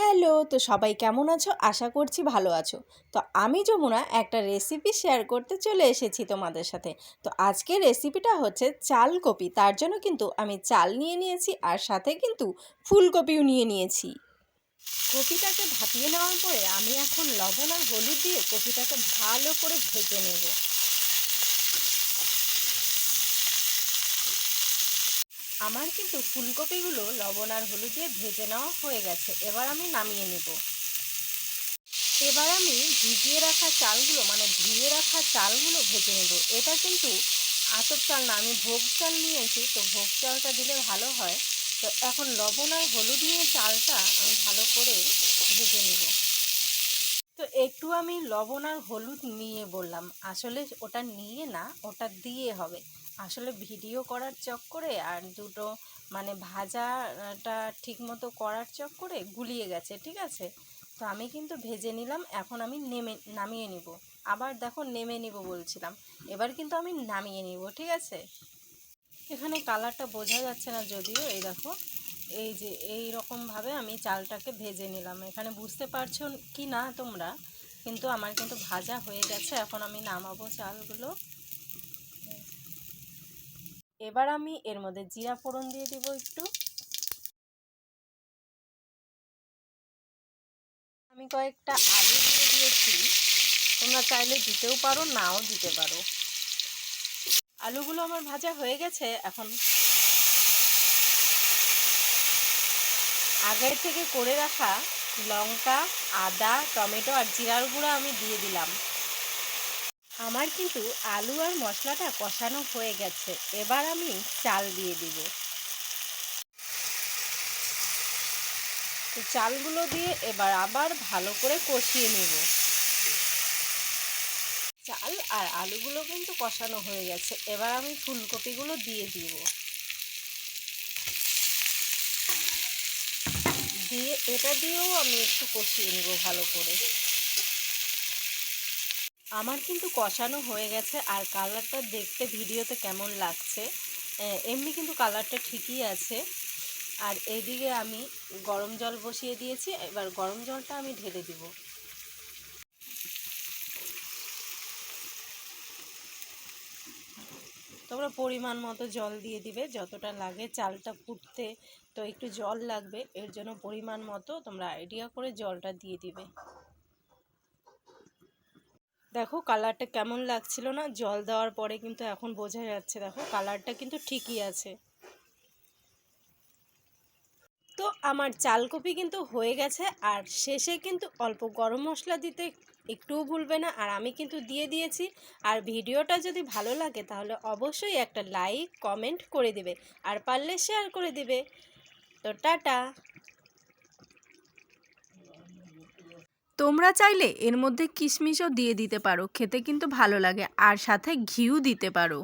Hello, তো সবাই কেমন আছো? আশা করছি ভালো আছো। তো আমি যমুনা একটা রেসিপি শেয়ার করতে চলে এসেছি তোমাদের সাথে। তো আজকের রেসিপিটা হচ্ছে চাল কপি। তার জন্য কিন্তু আমি চাল নিয়ে নিয়েছি আর সাথে কিন্তু ফুলকপিও নিয়ে নিয়েছি। কপিটাকে ভাপিয়ে নেওয়ার পরে আমি এখন লবণ আর হলুদ দিয়ে কপিটাকে ভালো করে ভেজে নেব। আমার কিন্তু ফুলকপিগুলো লবণ আর হলুদ দিয়ে ভেজে নেওয়া হয়ে গেছে। এবার আমি নামিয়ে নেব। এবার আমি ভিজিয়ে রাখা চালগুলো মানে ধুয়ে রাখা চালগুলো ভেজে নেব। এটা কিন্তু আতপ চাল না, আমি ভোগ চাল নিয়েছি, তো ভোগ চালটা দিলে ভালো হয়। তো এখন লবণ আর হলুদ নিয়ে চালটা আমি ভালো করে ভেজে নেব। তো একটু আমি লবণ আর হলুদ নিয়ে বললাম। আসলে ওটা নিয়ে না, ওটা দিয়ে হবে। আসলে ভিডিও করার চক্করে আর দুটো মানে ভাজাটা ঠিকমতো করার চক্করে গুলিয়ে গেছে, ঠিক আছে? তো আমি কিন্তু ভেজে নিলাম, এখন আমি নেমে, নামিয়ে নিব। আবার দেখো নেমে নিব বলছিলাম, এবার কিন্তু আমি নামিয়ে নিব, ঠিক আছে? এখানে কালারটা বোঝা যাচ্ছে না যদিও, এই দেখো, এই যে এই রকমভাবে আমি চালটাকে ভেজে নিলাম। এখানে বুঝতে পারছ কি না তোমরা? কিন্তু আমার কিন্তু ভাজা হয়ে গেছে, এখন আমি নামাবো চালগুলো। এবার আমি এর মধ্যে জিরা ফোড়ন দিয়ে দিব একটু। আমি কয়েকটা আলু দিয়ে দিয়েছি। তোমরা চাইলে দিতেও পারো, নাও দিতে পারো। আলুগুলো আমার ভাজা হয়ে গেছে, এখন আগের থেকে করে রাখা লঙ্কা, আদা, টমেটো আর জিরার গুঁড়া আমি দিয়ে দিলাম। আমার কিন্তু আলু আর মশলাটা কষানো হয়ে গেছে। এবার আমি চাল দিয়ে দিব। চালগুলো দিয়ে এবার আবার ভালো করে কষিয়ে নিব। চাল আর আলুগুলো কিন্তু কষানো হয়ে গেছে। এবার আমি ফুলকপিগুলো দিয়ে দিব। দিয়ে এটা দিয়েও আমি একটু কষিয়ে নিব ভালো করে। আমার কিন্তু কষানো হয়ে গেছে আর কালারটা দেখতে ভিডিওতে কেমন লাগছে। এমনি কিন্তু কালারটা ঠিকই আছে। আর এইদিকে আমি গরম জল বসিয়ে দিয়েছি, এবার গরম জলটা আমি ঢেলে দিব। তোমরা পরিমাণ মতো জল দিয়ে দিবে, যতটা লাগে চালটা ফুটতে তো একটু জল লাগবে, এর জন্য পরিমাণ মতো তোমরা আইডিয়া করে জলটা দিয়ে দিবে। দেখো কালারটা কেমন লাগছিল না? জল দেওয়ার পরে কিন্তু এখন বোঝা যাচ্ছে, দেখো কালারটা কিন্তু ঠিকই আছে। তো আমার চালকপি কিন্তু হয়ে গেছে, আর শেষে কিন্তু অল্প গরম মশলা দিতে একটুও ভুলবে না, আর আমি কিন্তু দিয়ে দিয়েছি। আর ভিডিওটা যদি ভালো লাগে তাহলে অবশ্যই একটা লাইক কমেন্ট করে দিবে, আর পারলে শেয়ার করে দিবে। তো টাটা! তোমরা চাইলে এর মধ্যে কিশমিশও দিয়ে দিতে পারো, খেতে কিন্তু ভালো লাগে, আর সাথে ঘিউ দিতে পারো।